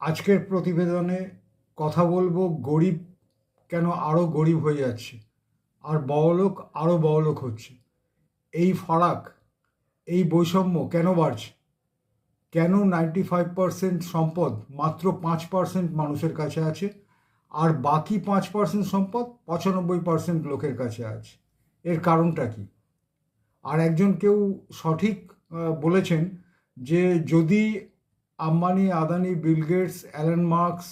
আজকের প্রতিবেদনে কথা বলব গরিব কেন আরও গরিব হয়ে যাচ্ছে, আর বড়লোক আরও বড়লোক হচ্ছে। এই ফারাক, এই বৈষম্য কেন বাড়ছে? কেন নাইনটি ফাইভ পার্সেন্ট সম্পদ মাত্র পাঁচ পার্সেন্ট মানুষের কাছে আছে, আর বাকি পাঁচ পার্সেন্ট সম্পদ পঁচানব্বই পার্সেন্ট লোকের কাছে আছে? এর কারণটা কি? আর একজন কেউ সঠিক বলেছেন যে যদি Ambani, Adani, Bill Gates, Elon Musk,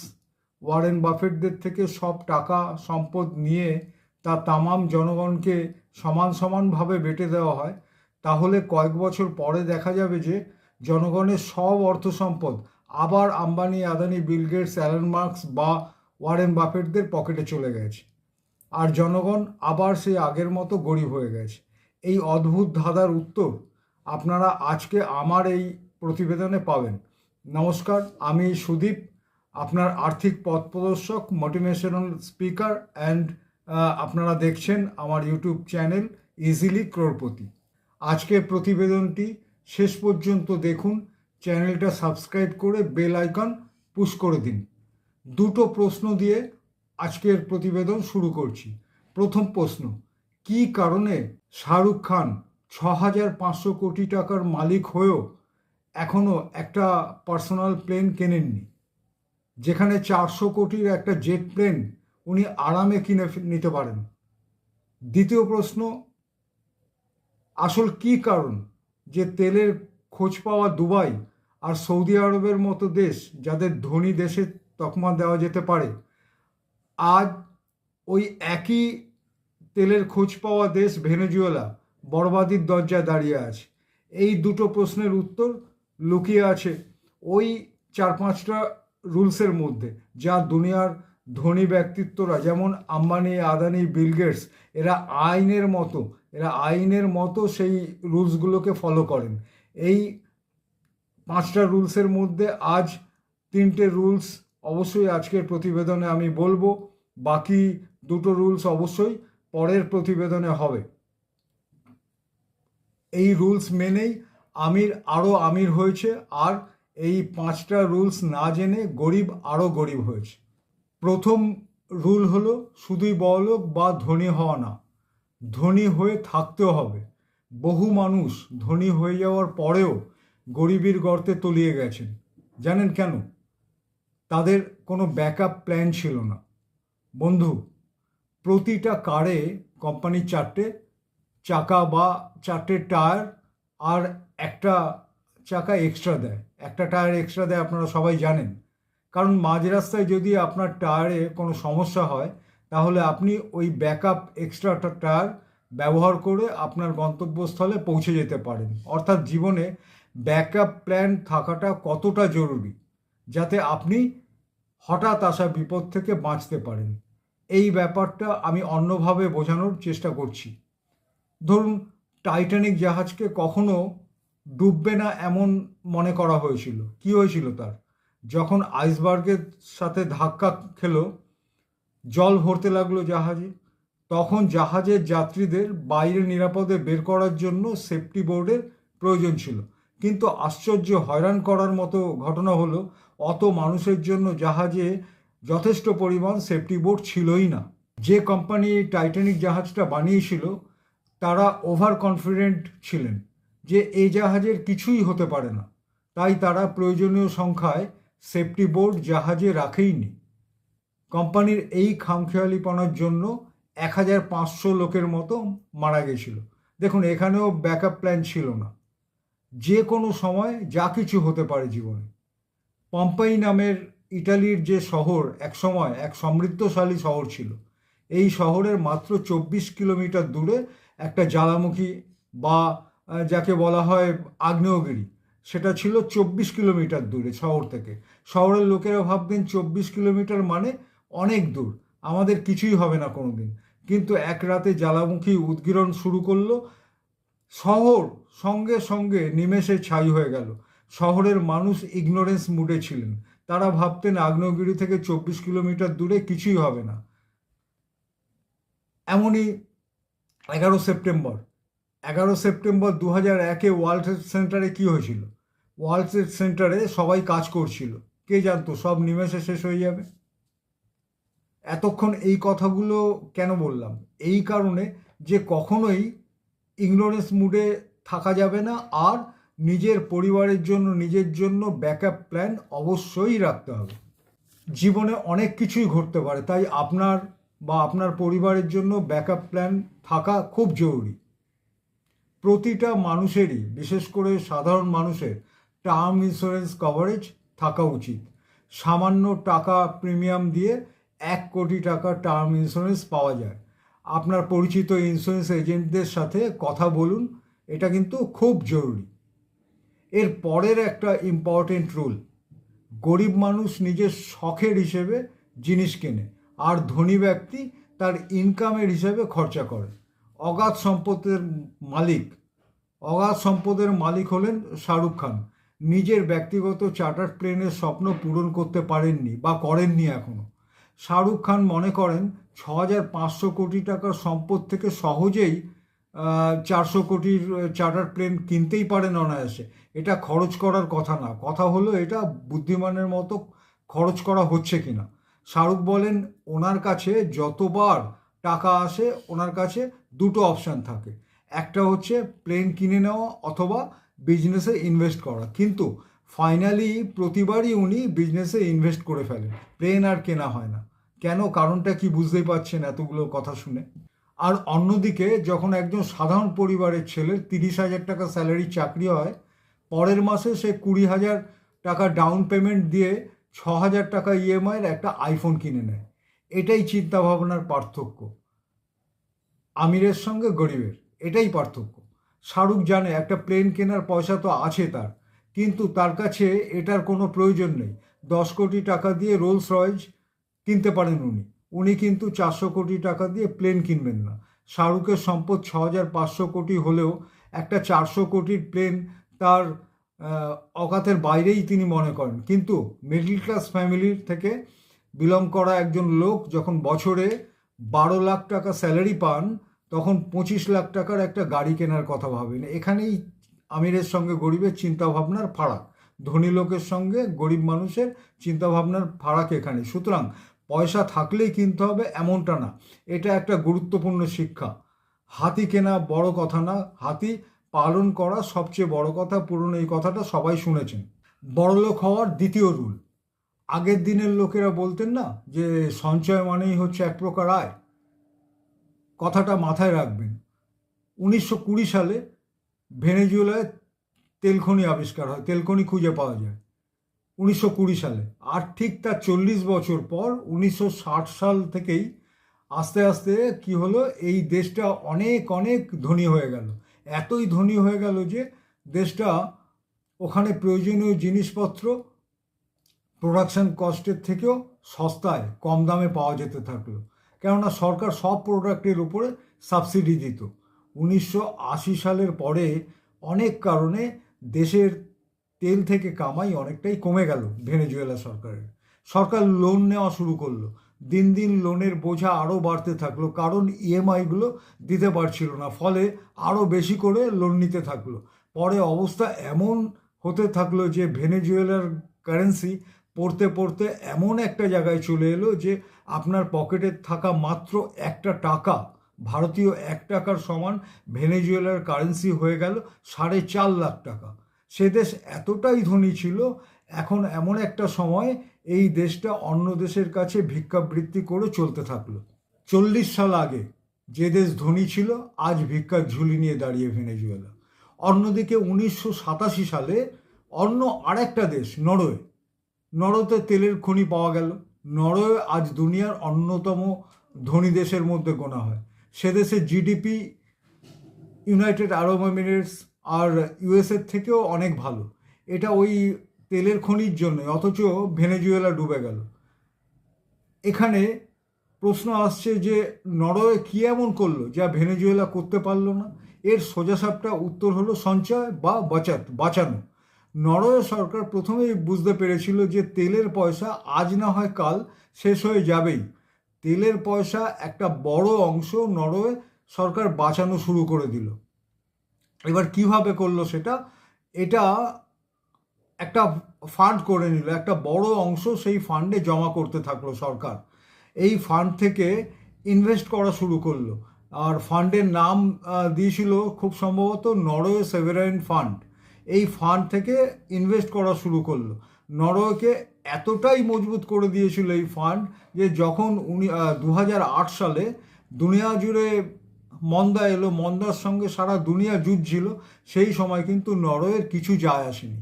Warren বাফেটদের থেকে সব টাকা, সম্পদ নিয়ে তা তামাম জনগণকে সমান সমানভাবে বেটে দেওয়া হয়। তাহলে কয়েক বছর পরে দেখা যাবে যে জনগণের সব অর্থ সম্পদ আবার Ambani, Adani, Bill Gates, Elon Musk বা ওয়ারেন বাফেটদের পকেটে চলে গেছে আর জনগণ আবার সেই আগের মতো গরিব হয়ে গেছে। এই অদ্ভুত ধাঁধার উত্তর আপনারা আজকে আমার এই প্রতিবেদনে পাবেন। নমস্কার, আমি সুদীপ, আপনার আর্থিক পথ প্রদর্শক মোটিভেশনাল স্পিকার অ্যান্ড আপনারা দেখছেন আমার ইউটিউব চ্যানেল ইজিলি ক্রোরপতি আজকের প্রতিবেদনটি শেষ পর্যন্ত দেখুন চ্যানেলটা সাবস্ক্রাইব করে বেল আইকন পুশ করে দিন। দুটো প্রশ্ন দিয়ে আজকের প্রতিবেদন শুরু করছি। প্রথম প্রশ্ন, কি কারণে শাহরুখ খান ছ হাজার পাঁচশো কোটি টাকার মালিক হয়েও এখনও একটা পার্সোনাল প্লেন কেনেননি। যেখানে চারশো কোটির একটা জেট প্লেন উনি আরামে কিনে নিতে পারেন। দ্বিতীয় প্রশ্ন, আসল কি কারণ যে তেলের খোঁজ পাওয়া দুবাই আর সৌদি আরবের মতো দেশ যাদের ধনী দেশে তকমা দেওয়া যেতে পারে, আজ ওই একই তেলের খোঁজ পাওয়া দেশ ভেনেজুয়েলা বরবাদির দরজায় দাঁড়িয়ে আছে? এই দুটো প্রশ্নের উত্তর লুকিয়ে আছে ওই চার পাঁচটা রুলসের মধ্যে, যা দুনিয়ার ধনী ব্যক্তিত্বরা, যেমন আম্বানি, আদানি, বিল গেটস, এরা আইনের মতো, এরা আইনের মতো সেই রুলসগুলোকে ফলো করেন। এই পাঁচটা রুলসের মধ্যে আজ তিনটে রুলস অবশ্যই আজকের প্রতিবেদনে আমি বলব, বাকি দুটো রুলস অবশ্যই পরের প্রতিবেদনে হবে। এই রুলস মেনেই আমির আরও আমির হয়েছে আর এই পাঁচটা রুলস না জেনে গরিব আরও গরিব হয়েছে। প্রথম রুল হলো, শুধুই বড়লোক বা ধনী হওয়া না, ধনী হয়ে থাকতেও হবে। বহু মানুষ ধনী হয়ে যাওয়ার পরেও গরিবের গর্তে তলিয়ে গেছেন। জানেন কেন? তাদের কোনো ব্যাকআপ প্ল্যান ছিল না। বন্ধু, প্রতিটা কারে কোম্পানির চারটে চাকা বা চারটে টায়ার আর একটা চাকা এক্সট্রা দেয়। একটা টায়ার এক্সট্রা দেয় আপনারা সবাই জানেন। কারণ মাঝ রাস্তায় যদি আপনার টায়ারে কোনো সমস্যা হয়, তাহলে আপনি ওই ব্যাকআপ এক্সট্রা টায়ার ব্যবহার করে আপনার গন্তব্যস্থলে পৌঁছে যেতে পারেন। অর্থাৎ জীবনে ব্যাকআপ প্ল্যান থাকাটা কতটা জরুরি, যাতে আপনি হঠাৎ আসা বিপদ থেকে বাঁচতে পারেন। এই ব্যাপারটা আমি অন্যভাবে বোঝানোর চেষ্টা করছি। ধরুন টাইটানিক জাহাজকে কখনো ডুববে না এমন মনে করা হয়েছিল। কি হয়েছিল তার? যখন আইসবার্গের সাথে ধাক্কা খেলো, জল ভরতে লাগল জাহাজে, তখন জাহাজের যাত্রীদের বাইরে নিরাপদে বের করার জন্য সেফটি বোর্ডের প্রয়োজন ছিল। কিন্তু আশ্চর্য, হয়রান করার মতো ঘটনা হলো, অত মানুষের জন্য জাহাজে যথেষ্ট পরিমাণ সেফটি বোর্ড ছিলই না। যে কোম্পানি টাইটানিক জাহাজটা বানিয়েছিল তারা ওভার কনফিডেন্ট ছিলেন যে এই জাহাজের কিছুই হতে পারে না। তাই তারা প্রয়োজনীয় সংখ্যায় সেফটি বোর্ড জাহাজে রাখেইনি কোম্পানির এই খামখেয়ালিপনার জন্য এক হাজার পাঁচশো লোকের মতো মারা গেছিল। দেখুন, এখানেও ব্যাকআপ প্ল্যান ছিল না। যে কোনো সময় যা কিছু হতে পারে জীবনে। পম্পাই নামের ইটালির যে শহর এক সময় এক সমৃদ্ধশালী শহর ছিল। এই শহরের মাত্র চব্বিশ কিলোমিটার দূরে একটা জ্বালামুখী বা যাকে বলা হয় আগ্নেয়গিরি, সেটা ছিল চব্বিশ কিলোমিটার দূরে শহর থেকে। শহরের লোকেরা ভাবতেন চব্বিশ কিলোমিটার মানে অনেক দূর, আমাদের কিছুই হবে না কোনো দিন কিন্তু এক রাতে জ্বালামুখী উদ্গীরণ শুরু করল, শহর সঙ্গে সঙ্গে নিমেষে ছাই হয়ে গেল। শহরের মানুষ ইগনোরেন্স মুডে ছিলেন। তারা ভাবতেন আগ্নেয়গিরি থেকে চব্বিশ কিলোমিটার দূরে কিছুই হবে না। এমনই এগারো সেপ্টেম্বর। এগারো সেপ্টেম্বর দু হাজার একে ওয়ার্ল্ড ট্রেড সেন্টারে কী হয়েছিল? ওয়ার্ল্ড ট্রেড সেন্টারে সবাই কাজ করছিল। কে জানতো? সব নিমেষে শেষ হয়ে যাবে। এতক্ষণ এই কথাগুলো কেন বললাম? এই কারণে যে কখনোই ইগনোরেন্স মুডে থাকা যাবে না, আর নিজের পরিবারের জন্য, নিজের জন্য ব্যাকআপ প্ল্যান অবশ্যই রাখতে হবে। জীবনে অনেক কিছুই ঘটতে পারে, তাই আপনার বা আপনার পরিবারের জন্য ব্যাকআপ প্ল্যান থাকা খুব জরুরি। প্রতিটা মানুষেরই, বিশেষ করে সাধারণ মানুষের টার্ম ইন্স্যুরেন্স কভারেজ থাকা উচিত। সামান্য টাকা প্রিমিয়াম দিয়ে এক কোটি টাকা টার্ম ইন্স্যুরেন্স পাওয়া যায়। আপনার পরিচিত ইন্স্যুরেন্স এজেন্টদের সাথে কথা বলুন, এটা কিন্তু খুব জরুরি। এর পরের একটা ইম্পর্টেন্ট রুল গরিব মানুষ নিজের শখের হিসেবে জিনিস কেনে। আর ধনী ব্যক্তি তার ইনকামের হিসেবে খরচা করে। অগাধ সম্পদের মালিক। অগাধ সম্পদের মালিক হলেন শাহরুখ খান। নিজের ব্যক্তিগত চার্টার প্লেনের স্বপ্ন পূরণ করতে পারেননি বা করেননি এখনও শাহরুখ খান মনে করেন ছ হাজার পাঁচশো কোটি টাকার সম্পদ থেকে সহজেই চারশো কোটির চার্টার প্লেন কিনতেই পারেন অনায়াসে। এটা খরচ করার কথা না। কথা হলো এটা বুদ্ধিমানের মতো খরচ করা হচ্ছে কিনা। শাহরুখ বলেন, ওনার কাছে যতবার টাকা আসে, ওনার কাছে দুটো অপশান থাকে। একটা হচ্ছে প্লেন কিনে নেওয়া অথবা বিজনেসে ইনভেস্ট করা। কিন্তু ফাইনালি প্রতিবারই উনি বিজনেসে ইনভেস্ট করে ফেলেন। প্লেন আর কেনা হয় না। কেন? কারণটা কি বুঝতেই পারছেন এতগুলো কথা শুনে? আর অন্যদিকে, যখন একজন সাধারণ পরিবারের ছেলের তিরিশ হাজার টাকা স্যালারি চাকরি হয়, পরের মাসে সে কুড়ি হাজার টাকা ডাউন পেমেন্ট দিয়ে ছ হাজার টাকা ইএমআইয়ের একটা আইফোন কিনে নেয়। এটাই চিন্তাভাবনার পার্থক্য। আমিরের সঙ্গে গরিবের, এটাই পার্থক্য। শাহরুখ জানে একটা প্লেন কেনার পয়সা তো আছে তার, কিন্তু তার কাছে এটার কোনো প্রয়োজন নেই। দশ কোটি টাকা দিয়ে রোলস রয়েজ কিনতে পারেন উনি। উনি কিন্তু চারশো কোটি টাকা দিয়ে প্লেন কিনবেন না। শাহরুখের সম্পদ ছ হাজার পাঁচশো কোটি হলেও একটা চারশো কোটির প্লেন তার অকাতের বাইরেই তিনি মনে করেন। কিন্তু মিডল ক্লাস ফ্যামিলির থেকে বিলং করা একজন লোক যখন বছরে বারো লাখ টাকা স্যালারি পান, তখন পঁচিশ লাখ টাকার একটা গাড়ি কেনার কথা ভাবেন। এখানেই আমিরের সঙ্গে গরিবের চিন্তাভাবনার ফারাক। ধনী লোকের সঙ্গে গরিব মানুষের চিন্তাভাবনার ফারাক এখানে। সুতরাং পয়সা থাকলেই কিনতে হবে এমনটা না। এটা একটা গুরুত্বপূর্ণ শিক্ষা। হাতি কেনা বড় কথা না। হাতি পালন করা সবচেয়ে বড় কথা, পুরনো এই কথাটা সবাই শুনেছেন। বড়লোক হওয়ার দ্বিতীয় রুল। আগের দিনের লোকেরা বলতেন না যে সঞ্চয় মানেই হচ্ছে এক প্রকার আয়। কথাটা মাথায় রাখবেন। উনিশশো কুড়ি সালে ভেনেজুয়েলায় তেলখনি আবিষ্কার হয়, তেলখনি খুঁজে পাওয়া যায়। উনিশশো কুড়ি সালে। আর ঠিক তার চল্লিশ বছর পর উনিশশো ষাট সাল থেকেই আস্তে আস্তে কি হলো, এই দেশটা অনেক অনেক ধনী হয়ে গেল। এতই ধনী হয়ে গেল যে দেশটা ওখানে প্রয়োজনীয় জিনিসপত্র প্রোডাকশন কস্টের থেকেও সস্তায়, কম দামে পাওয়া যেতে থাকল। কেননা সরকার সব প্রোডাক্টের উপরে সাবসিডি দিত। উনিশশো আশি সালের পরে অনেক কারণে দেশের তেল থেকে কামাই অনেকটাই কমে গেল ভেনেজুয়েলা সরকারের। সরকার লোন নেওয়া শুরু করল। দিন দিন লোনের বোঝা আরও বাড়তে থাকল, কারণ ইএমআইগুলো দিতে পারছিল না, ফলে আরও বেশি করে লোন নিতে থাকল। পরে অবস্থা এমন হতে থাকল যে ভেনেজুয়েলার কারেন্সি পড়তে পড়তে এমন একটা জায়গায় চলে এলো যে আপনার পকেটে থাকা মাত্র একটা টাকা, ভারতীয় এক টাকার সমান ভেনেজুয়েলার কারেন্সি হয়ে গেল সাড়ে চার লাখ টাকা। সে দেশ এতটাই ধনী ছিল এখন এমন একটা সময় এই দেশটা অন্য দেশের কাছে ভিক্ষাবৃত্তি করে চলতে থাকল। চল্লিশ সাল আগে যে দেশ ধনী ছিল, আজ ভিক্ষার ঝুলি নিয়ে দাঁড়িয়ে ভেনেজুয়েলা। অন্যদিকে উনিশশো সাতাশি সালে অন্য আরেকটা দেশ, নরওয়ে। নরওয়েতে তেলের খনি পাওয়া গেল। নরওয়ে আজ দুনিয়ার অন্যতম ধনী দেশের মধ্যে গোনা হয়। সে দেশের জিডিপি, ইউনাইটেড আরব এমিরেটস আর ইউএসএর থেকেও অনেক ভালো। এটা ওই তেলের খনির জন্য, অথচ ভেনেজুয়েলা ডুবে গেল। এখানে প্রশ্ন আসছে যে, নরওয়ে কী এমন করল যা ভেনেজুয়েলা করতে পারল না? এর সোজাসাপটা উত্তর হলো সঞ্চয় বা বাঁচাত, বাঁচানো। নরওয়ে সরকার প্রথমেই বুঝতে পেরেছিল যে, তেলের পয়সা আজ না হয় কাল শেষ হয়ে যাবেই। তেলের পয়সা একটা বড় অংশ নরওয়ে সরকার বাঁচানো শুরু করে দিল। এবার কীভাবে করল সেটা? এটা একটা ফান্ড করে নিল, একটা বড় অংশ সেই ফান্ডে জমা করতে থাকল সরকার। এই ফান্ড থেকে ইনভেস্ট করা শুরু করল। আর ফান্ডের নাম দিয়েছিল খুব সম্ভবত নরওয়ে সেভেরাইন ফান্ড এই ফান্ড থেকে ইনভেস্ট করা শুরু করল। নরওয়েকে এতটাই মজবুত করে দিয়েছিল এই ফান্ড যে যখন উনি দু হাজার আট সালে দুনিয়া জুড়ে মন্দা এলো, মন্দার সঙ্গে সারা দুনিয়া যুদ্ধছিল সেই সময় কিন্তু নরওয়ের কিছু যায় আসেনি।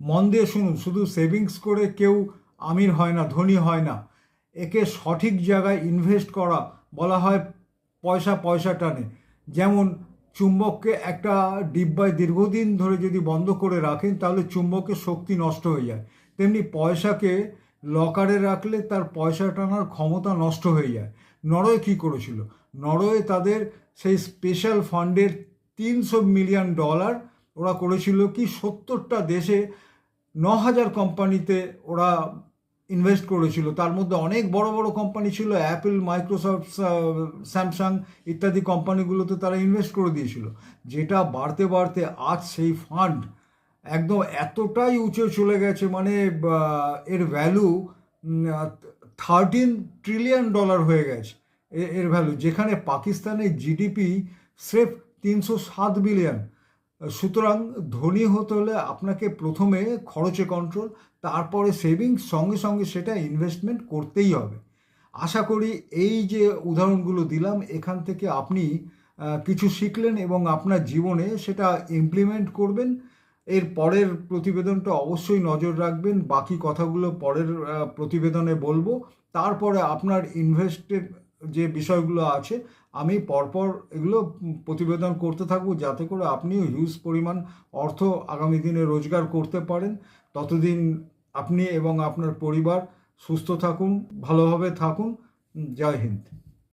মন দিয়ে শুনুন, শুধু সেভিংস করে কেউ আমির হয় না, ধনী হয় না। একে সঠিক জায়গায় ইনভেস্ট করা বলা হয় পয়সা পয়সা টানে। যেমন চুম্বককে একটা ডিব্বায় দীর্ঘদিন ধরে যদি বন্ধ করে রাখেন, তাহলে চুম্বকের শক্তি নষ্ট হয়ে যায়। তেমনি পয়সাকে লকারে রাখলে তার পয়সা টানার ক্ষমতা নষ্ট হয়ে যায়। নরওয়ে কী করেছিল? নরওয়ে তাদের সেই স্পেশাল ফান্ডের তিনশো মিলিয়ন ডলার ওরা করেছিল কি সত্তরটা দেশে ন হাজার কোম্পানিতে ওরা ইনভেস্ট করেছিল। তার মধ্যে অনেক বড় বড় কোম্পানি ছিল অ্যাপেল মাইক্রোসফট স্যামসাং ইত্যাদি কোম্পানিগুলোতে তারা ইনভেস্ট করে দিয়েছিল। যেটা বাড়তে বাড়তে আজ সেই ফান্ড একদম এতটাই উঁচু চলে গেছে মানে এর ভ্যালু থার্টিন ট্রিলিয়ন ডলার হয়ে গেছে। এর ভ্যালু যেখানে পাকিস্তানের জিডিপি স্রেফ তিনশো সাত বিলিয়ন সুতরাং ধনী হতে হলে আপনাকে প্রথমে খরচে কন্ট্রোল তারপরে সেভিংস সঙ্গে সঙ্গে সেটা ইনভেস্টমেন্ট করতেই হবে। আশা করি এই যে উদাহরণগুলো দিলাম, এখান থেকে আপনি কিছু শিখলেন এবং আপনার জীবনে সেটা ইমপ্লিমেন্ট করবেন। এর পরের প্রতিবেদনটা অবশ্যই নজর রাখবেন। বাকি কথাগুলো পরের প্রতিবেদনে বলব। তারপরে আপনার ইনভেস্টের যে বিষয়গুলো আছে, আমি পরপর এগুলো প্রতিবেদন করতে থাকব যাতে করে আপনিও হিউজ পরিমাণ অর্থ আগামী দিনে রোজগার করতে পারেন। ততদিন আপনি এবং আপনার পরিবার সুস্থ থাকুন, ভালোভাবে থাকুন। জয় হিন্দ।